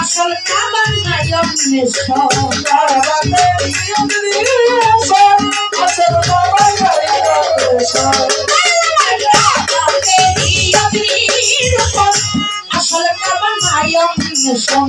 আসল কাবার নায়ক নেশন আসলে কাবার নায়ক নেশন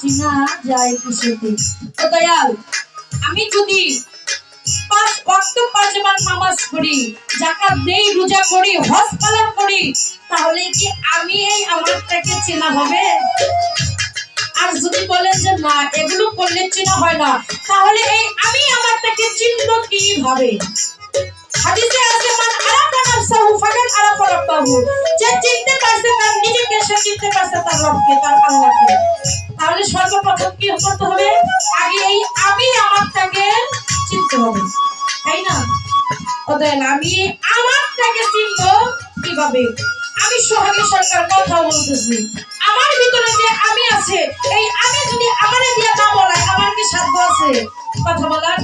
চিনা যায় কিসেতে। তো দয়াল আমি যদি পাঁচ ওয়াক্ত পাঁচ বার নামাজ পড়ি জাকাত দেই, রোজা করি, হজ পালন করি, তাহলে কি আমি এই আমারটাকে চেনা হবে? আর যদি বলেন যে না, এগুলো করলে চেনা হয় না, তাহলে এই আমি আমারটাকে চিনব কীভাবে হাদিসে আছে, মান আরাফা নাফসাহু ফাকাদ আরাফা রাব্বাহু। যে চিনতে পারছে তার নিজেকে, সে চিনতে পারছে তার রবকে, তার আল্লাহকে। তাহলে সর্বপ্রথম কি করতে হবে? আগে এই আমি আমারটাকে চিনতে তাই না? অতএব আমি আমারটাকে চিনব কীভাবে? আমি সোহাগী সরকার কথা বলতেছি। আমার ভিতরে যে আমি আছে, এই আমি যদি আমারে দিয়ে না বলায় আমার কি সাধ্য আছে? কথা বলার?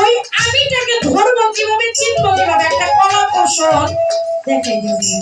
ওই আমিটাকে ধরবো কীভাবে, চিনব কীভাবে? একটা কলা কৌশল দেখাই দিবি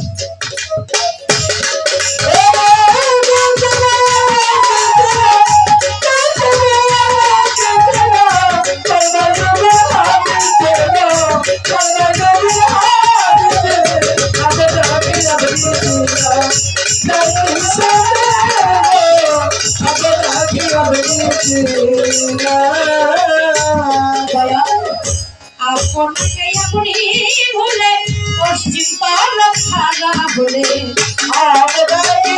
আপনাকে আপনি ভুলে পশ্চিম পাল খারা বলে আপনাকে